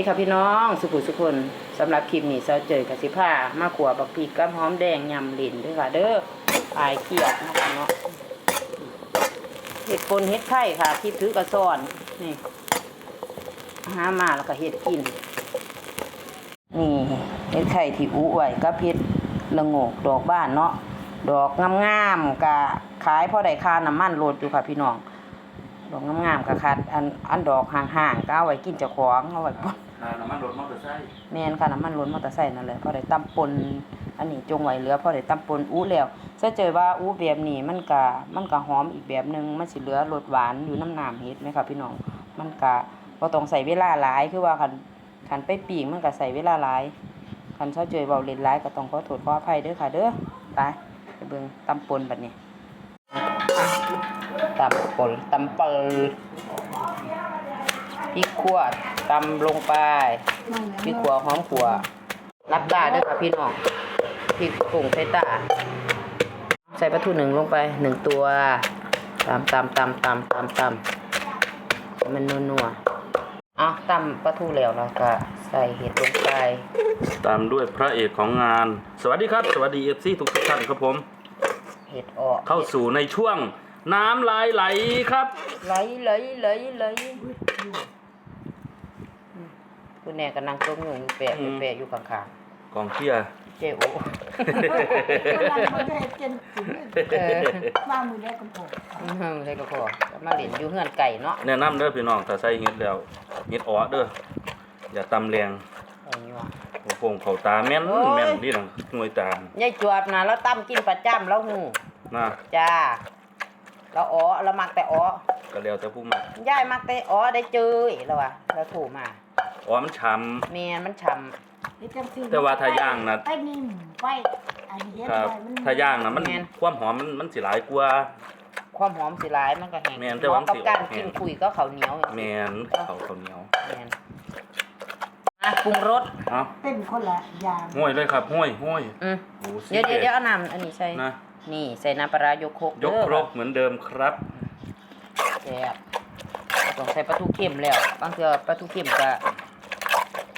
นี่ค่ะพี่น้องสุขุสุคนสำหรับคลิปนี้เซาเจอกับสิผ้ามาขัวบักพริกกับหอมแดงยำลิ้นด้วยค่ะ เด้อปลายเกียดนะคะเนาะเห็ดปนเห็ดไข่ค่ะ ที่ถือกระสอนนี่หามาแล้วก็เห็ดกินนี่เห็ดไข่ที่อุไว้กับเห็ดละงกดอกบ้านเนาะดอกงามๆกะขายพ่อได้ค่าน้ำมันโรถอยู่ค่ะพี่น้องดอกงามๆกะคัดอันอันดอกห่างๆก็เอาไว้กินเจ้าของเอาไว้ปน น้ำมันรถมอเตอร์ไซค์แมนค่ะน้ำมันล้นมอเตอร์ไซค์นั่นแหละพอได้ตำปนอันนี้จงไว้เหลือพอได้ตำปนอู้แล้วจะเจอว่าอู้แบบนี้มันก็มันก็หอมอีกแบบหนึงมันสิเหลือรสหวานอยู่น้ำหน้ำเฮ็ดไหมคะพี่น้องมันก็บ่ต้องใส่เวลาหลายคือว่าคันคันไปปิ้งมันก็ใส่เวลาหลายคันเช้าเจอเว้าเล่นหลายก็ต้องขอโทษขออภัยเด้อค่ะเด้อไปไปเบิ่งตำปนบัดนี้ตำปนตำปน พริกขั่วตำลงไปพริกขัวหอมขัวรับตาด้วยค่ะพี่น้องพริกผงใส่ตาใส่ปลาทูหนึ่งลงไปหนึ่งตัวตำตำตำตำตำตำให้มันนัวๆเอาตำปลาทูแล้วแล้วก็ใส่เห็ดลงไปตามด้วยพระเอกของงาน สวัสดีครับ สวัสดีเอฟซีทุกท่านครับผม เห็ดออก เข้าสู่ในช่วงน้ำลายไหลครับ ไหลไหลไหลไหล คุณแน่ก็นั่งต้มอยู่อยู่แปะอยู่แปะอยู่ข้างกองเชียร์ ๆเจโอ กำลังมันจะเห็นเจนถึงเออว่ามือแรกกันผมอืมใช่ก็พอมาเล่นอยู่เฮือนไก่เนาะแนะนำเด้อพี่น้องถ้าใส่เฮ็ดแล้วเฮ็ดอ๋อเด้ออย่าตำแรงไอ้นี่ว่ะโอ้โหเขาตาแม่นโอ้ย แม่นนี่นังหน่วยตายายจวบนะเราตั้มกินประจำแล้วหูนะจ้าเราอ๋อเรามักแต่อ๋อก็แล้วแต่ผู้มักยายมักแต่อ๋อได้เจอแล้ววะเราถูกมา อ๋อมันช้แม่นมันฉ่แต่ว่าถ้าย่างน่ะไปนิ่มไปอันนี้เฮ็ดำครับ ไว้มันถ้าย่างนะมันความหอมมันมันสิหลายกว่าำความหอมสิหลายมันก็แห้งแม่นแต่ว่ามันกับสิการแห้ง กินคุยก็ข้าวเหนียวอย่างแม่นี้นเขาข้าวเหนียวแม่นอะปรุงรสเอ้าเป็นคนละอย่างห้วยเลยครับห้วยห้วยอืมโอ้สิเดี๋ยวเด็เดี๋ยวเดี๋ยวเอาน้ำอันนี้ใส่นะ นี่ใส่น้ำปลาร้ายกครกยกเด้อครกเหมือนเดิมครับ แซ่บต้องใส่ปลาทูเค็มแล้วบางเทื่อปลาทูเค็มก็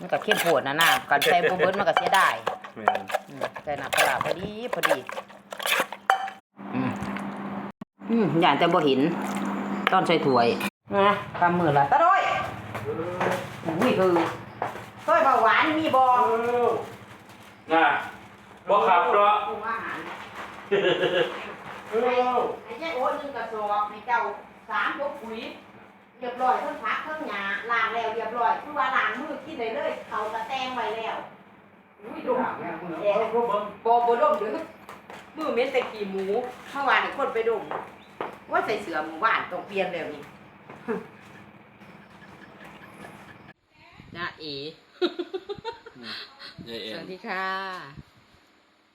มันก็เข้มโพดนะน้ำกันใส่บ่เบิดมันก็เสียดายแม่นอืมใส่น้ำปลาร้าพอดีพอดี อืมอืมอย่างแต่บ่เห็นตอนใส่ถ้วยนะกำมือละตะด้วยนี่คือต้อยเบาหวานมีบ่น่ะบ่ขับเนาะปรุงอาหารให้เจ้าโอ๊ตหนึ่งกระสอบให้เจ้าสามยกปุ๋ย เรียบร้อยทั้งผักทั้งหญ้าล้างแล้วเรียบร้อยคือว่าล้างมือกินได้เลย เขากระแตงไว้แล้วอุ้ยดมแย่บ่บ่ดมเด้อมือเหม็นแต่ขี้หมูเมื่อวานนี่คนไปดมว่าใส่เสื้อหมู่บ้านต้องเปลี่ยนแล้วนี่จ้าเอ๋ยายเอ็สนวัสดีค่ะ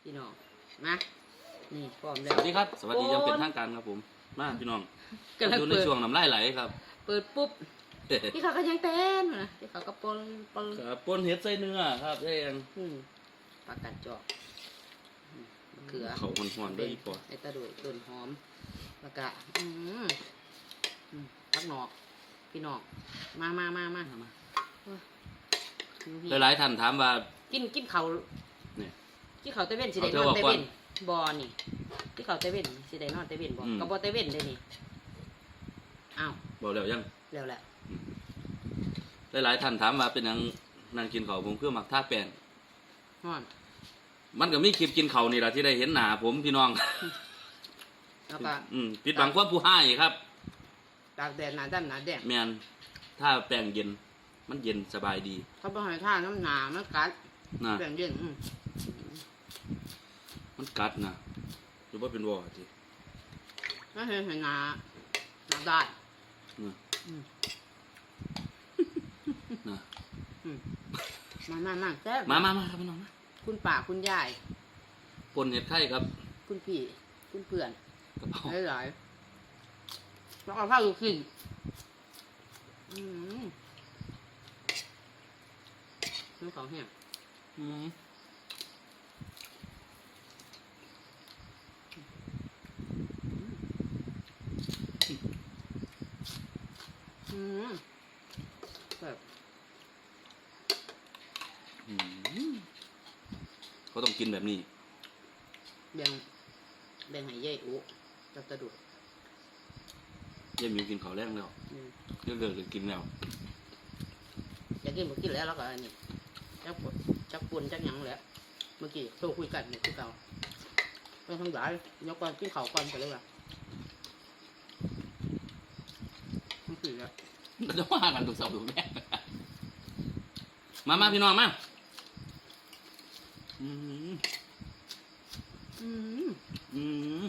พี่น้องมานี่พร้อมสแล้ววัสดีครับ สวัสดีอยังเป็นทางการครับผม มาพี่น้องกำลังอยู่ในเปิดช่วงน้ำลายไหลครับเปิดปุ๊บพี่เขาก็ยังเต้นอยู่นะพี่เขาก็ปนปนครับปนเห็ดใส่เนื้อครับยายเอ็นอืมปากกัดจอกอืมมะเขือเขาหวนๆด้วยอีกปอไอ้ตะดุยต้นหอมแล้วก็อืมอืมพักหนอก พี่น้องมามามามามาโอ้ยหิวเหี้ยหลายๆท่านถามว่า กินกินเขาวเนี่ยกินเขาวเตเว่นสิได้เอานเธออนบอกเตก่อนเว่นบอนี่กินเขาวเตเว่นสิได้นอนเตเว่นบ่อืมก็บ่เตเว่นเลยนี่อ้าว บอกแล้วยังแล้วแหละหลายๆท่านถามว่าเป็นหยังนั่งกินข้าวผมเพื่อมักท่าแป้งนอนมันก็มีคลิปกินข้าวนี่แหละที่ได้เห็นหน้าผมพี่น้อง แล้วก็อืมปิดบังความผู้ให้ครับ ตากแดดหนาดำหนาแดดแมนถ้าแป้งเย็น มันเย็นสบายดีเขาบ่ให้ท่าน้ำหนามันกัดนะแบ่งเย็นอืมมันกัดนะหรือว่าเป็นวอทีไม่ให้ให้หนาหนาได้นะอืมนะมามามาแซ่บมามามาครับพี่น้องมาคุณป่าคุณยาย ปนเห็ดไข่ครับคุณพี่ คุณเพื่อนกระเพราหลายๆแล้วเอาผ้าลูกขึ้นอืมน้ำของแห้งอืม อืมแบบ อืม เขาต้องกินแบบนี้ แบ่งแบ่งให้ยายอุกับตะดุดเยี่ยมมิวกินข้าวแรงแล้วอืมเลิกเลิกกินแล้ว อยากกินบ่กินแล้วแล้วก็อันนี้จักปวดจักปวนจักหยังแหล้วเมื่อกี้โทรคุยกันเนี่ยคือเก่าไปทั้งหลายยกก่อนกินข้าวก่อนไปเลยว่ะมันคือแล้ว ก็จะว่ากันถูกเสาถูกแม่มามาพี่น้องมา อืมอืมอืม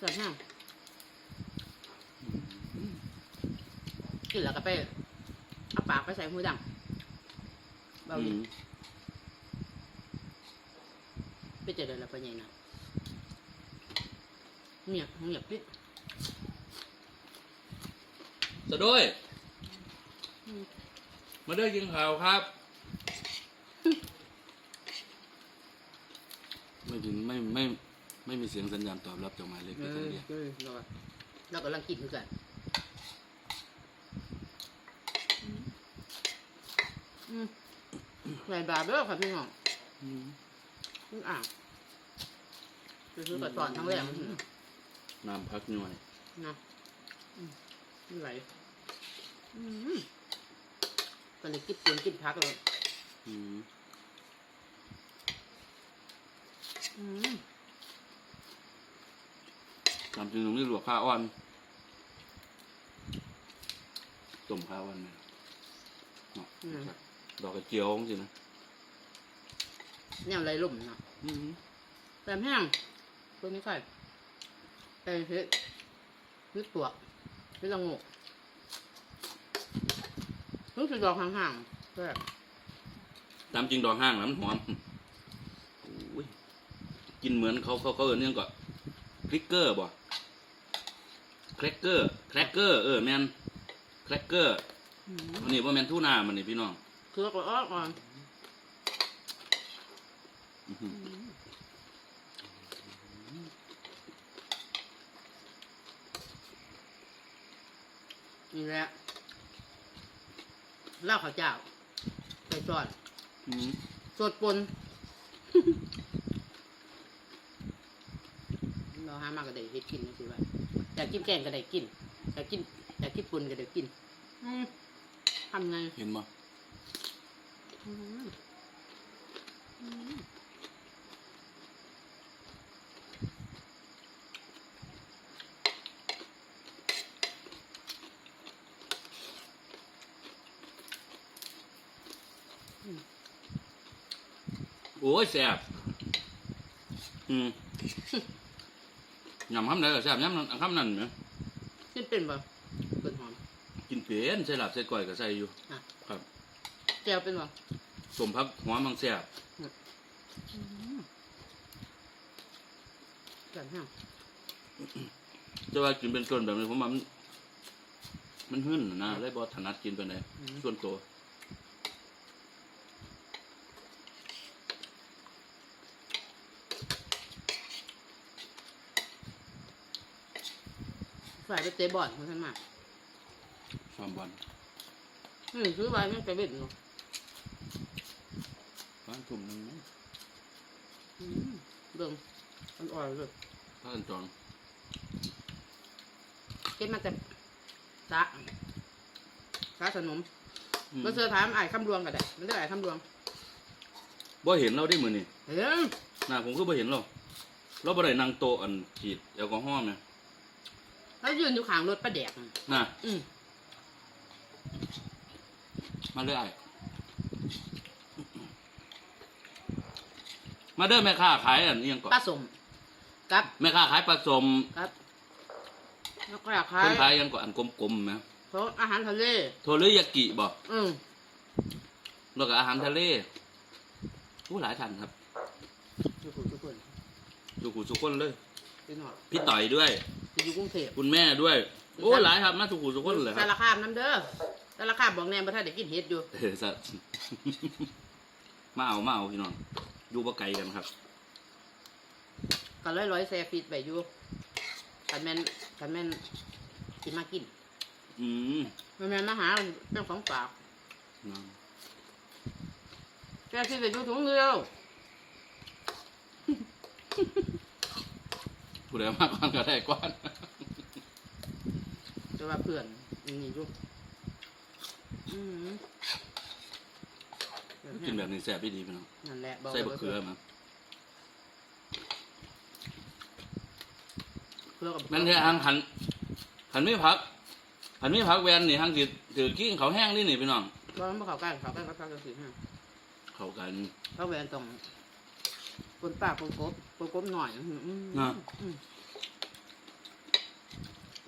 สวยงามกินแล้วก็ไปเอาปากไปใส่หูดังเบาดิมไปเจอเดินแล้วไปใหญ่นะเงียบเงียบปิดสะด้วยมาเด้อกินข้าวครับ ไม่ถึงไม่ไม่ไม่มีเสียงสัญญาณตอบรับจากหมายเลขเอที่ท่านอเรียกเออเราก็เรากำลังกินคือกันอืมใส่บาเบอร์ค่ะพี่น้องอืมอ่านคือซื้อกระสอนทั้งแรกมันน้ำพักหน่วยนะอืมมันไหลอืมตอนนี้กินปูนกินพักเลยอืม อืมตามจริงตรงนี้หลวกข้าวอ่อนต้มข้าวอ่อนเนี่ยเนาะครับดอกกระเจียวจริงๆนะแนวไรลุ่มเนาะอืมแปมแห้งตัวนี้ใส่แต่เฮ็ดเฮ็ดปวกเฮ็ดละโงกรู้สึกดอกห่างๆแบบตามจริงดอกห้างนะมันหอมโอ้ย กินเหมือนเขาเขาเขาเออเนี่ยก็คลิกเกอร์บ่แครกเกอร์แครกเกอร์เออแมนแครกเกอร์อืมอันนี้ว่าแมนทูน่ามันนี่พี่น้องเครือก็อ้อก่อนอื้อหือนี่แหละเหล้าข้าวเจ้าใส่ซอสอืมสดปนเรา หามาก็ได้เฮ็ดกินสิว่าอยากกินแกงก็ได้กินอยากกินอยากกินปนก็ได้กินอืมทำไงเห็นบ่อืมอืมอืมโอ้ยแซ่บอืม ยำคำไหนก็แซ่บยำคำนั้นเนี่ยกินเป็นบ่เปิดหอม กินเปลี่ยนใส่หลับใส่ก้อยก็ใส่อยู่อะ ครับแก้วเป็นบ่สมพักหอมบางแซ่บกันห้างจะว่ากินเป็นส่วนแบบนี้ผมว่ามันมันหึ่นนะเลยบอถนัดกินไปไหนใดส่วนตัว ฝ่ายไปเตะบอลมันทันมาชอมบอลอืมซื้อไว้ไม่ไปเบ็ดเนาะบ้านทุ่มหนึงนะอืมเบิ่งมันอ่อยเลยพากันจองเก็บมาแต่สะสะสนมอืมเมื่อเธอถามไอ้ายคำรวงก็ได้มันเรียกไอ้ายคำรวงบ่เห็นเราได้มือนี่เฮ้ยหน้าผมก็บ่เห็นเราเราบ่ได้นั่งโต๊ะอันฉีดแอลกอฮอล์เนี่ย แล้วยืนอยู่ข้างรถป้าแดกน่ะน่ะอืมมาเลยไอ้มาเด้อแม่ค้าขายอันนี้ยังก่อนปลาสมกับแม่ค้าขายปลาสมกับแล้วก็อยากขาเพิ่ยนขายยังก่อนอันกลมๆนะเพราะอาหารทะเล โทริยากิบ่อืมแล้วก็อาหารทะเลผู้หลายท่านครับทุกคนทุกคนทุกผู้ทุกคนเลยพี่หน่อย พี่ต่อยด้วย อยู่กรุงเทพคุณแม่ด้วย โอ้หลายครับมาทุกผู้ทุกคนเลยคสารับรคามน้ำเด้อสารคามบอกแนมบ่ทันได้กินเห็ดอยู่เออสัตว์ มาเอามาเอาพี่น้องอยู่บ่ไกลกันครับ ก็ร้อยร้อยๆแซ่ฟีดไปอยู่กันแม่นกันแม่นสิมากินอืมมันแม่นมาหาเป็นของฝากน้องกสิได้ดูถุงเดียว ผู้ใดมากกว่าก็ได้กว่าจะว่าเพื่อนนี่ดูอืมกินแบบนี้แซ่บดีพี่น้องนั่นแหละบอกใส่บะเขือมาเพื่อกับนั่นแท้หันหันหันไม่พักหันไม่พักแวนนี่หันสิถือกิ้งเขาแห้งนี่นี่พี่น้อง บ่มันบ่เข้ากันเข้ากันก็เข้ากันสิฮะเข้ากัน เขาแหวนตรง ปนปากปนกบปนกบหน่อยอืมอืมนะ อืม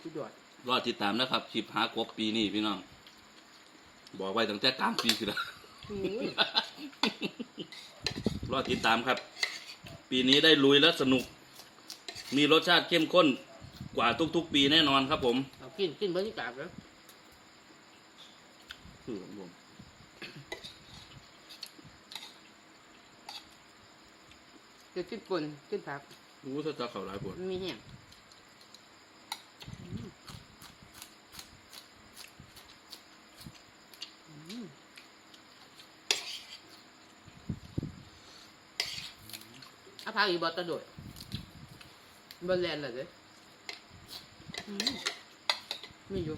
สุดยอดรอติดตามนะครับคลิปหากบปีนี้พี่น้อง บอกไว้ตั้งแต่กลางปีคือละอุ้ยรอติดตามครับ ปีนี้ได้ลุยและสนุก มีรสชาติเข้มข้นกว่าทุกๆ ปีแน่นอนครับผม เอากินกินบรรยากาศแล้ว คือของผม จะกินปนกินผักรู้ถ้าจะเข่าหลายปวดมันมีแห้งอืมเอาผักอีกบอตะโดดบอลแลนเลยเด้ออืมมีอยู่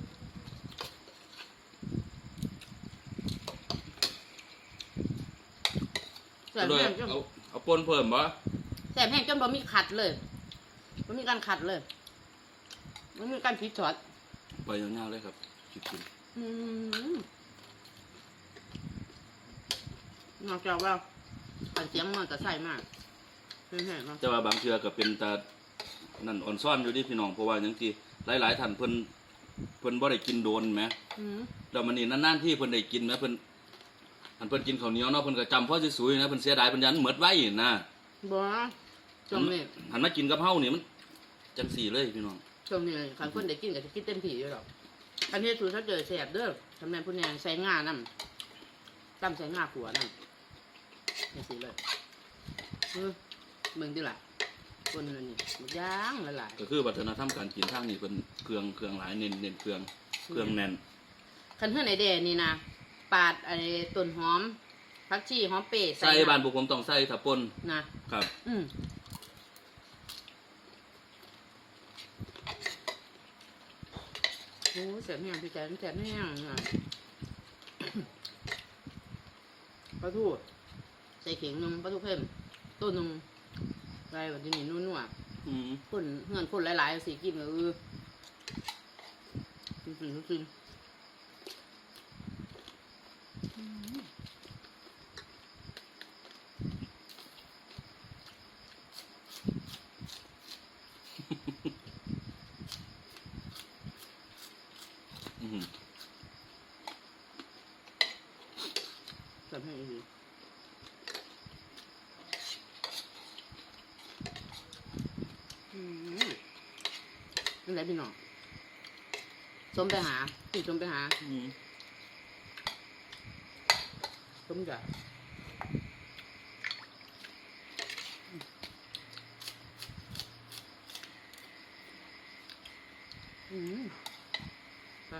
แสบเลยแห้งจนเอาเอาปนเพิ่มบ่ แสบแห้งจนบ่มีขัดเลยบ่มีการขัดเลยบ่มีการผิดช็อตไปยาวๆเลยครับคิดกินอืมนอกจากว่าอันเสียงมันจะใส่มากแห้งๆเนาะแต่ว่าบางเทือก็เป็นตานั่นอ่อนซ่อนอยู่ที่พี่น้องเพราะว่าอย่างที่หลายๆท่านเพิ่นเพิ่นบ่ได้กินโดนไหมอืมแล้วมันนี่นานๆที่เพิ่นได้กินนะเพิ่นอันเพิ่นกินข้าวเหนียวเนาะเพิ่นก็จำพ่อสวยๆนะเพิ่นเสียดายเพิ่นยันเหมิดไว้นะบ่ ช่วงนี้หันมากินกับเฮานี่มันจังสี่เลยพี่น้องช่วงนี้คันคนได้กินก็จะกินเต็มที่อยู่หรอกคันเฮ็ดสูตรถ้าเจอแสบเด้อทำแม่นผู้แนงใส่งานํตำใส่งาขัวนํนี่สิเลยเออมึงดิล่ะคนนั้นนี่มันย่างละลายก็คือวัฒนธรรมการกินทางนี้เพิ่นเครื่องเครื่องหลายเน้นเน้นเครื่องเครื่องแน่นคันเฮือนไอเดนี่นะปาดไอ้ต้นหอมผักชีหอมเปรย์ใส่บ้านพวกผมต้องใส่ถ้าป่นนะครับ อืม อ้แสบแห้งพี่แจ๊คแสบแห้งอะปลาทูใส่เข่งหนึงปลาทูเพิ่มต้นหนึงอะไรแบบนี้นุ่นๆอืมคนเงินคนหลายๆสิกินก็เออกินกินกินอืม อืม ทำให้ดีอืม นี่แหละพี่น้องสมไปหาพี่สมไปหาอืมสมจะอืมไป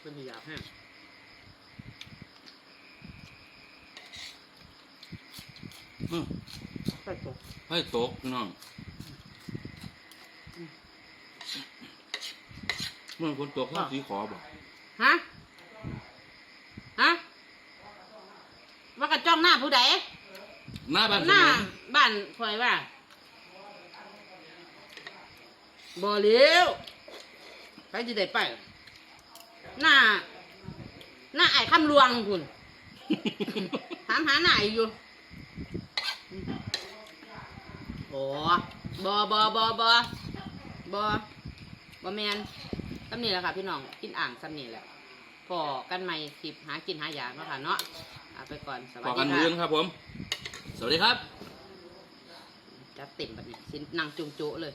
เป็นอยากแห้งอืมไปตก ให้ตกพี่น้อง เมื่อคนตกข้าวสีขอบ่ฮะ ฮะ ว่ากระจ้องหน้าผู้ใดหน้าบ้านหเสน้ามอบ้านคอยว่าบ่เลี้ยวใครจะได้ไปหน้า หน้าไอ้คำลวงคุณถามหาหน้าอยู่โอ้บอบอบอบอบอบอแมน ซ้ำนี่แหละค่ะพี่น้องกินอ่างซ้ำนี่แหละพอกันใหม่คลิปหากินหายากเนาะค่ะเนาะเอาไปก่อนสวัขสอดีกันค่ะเรื่องครับผม สวัสดีครับ จัดเต็มแบบนี้สินั่งจุงโจะเลย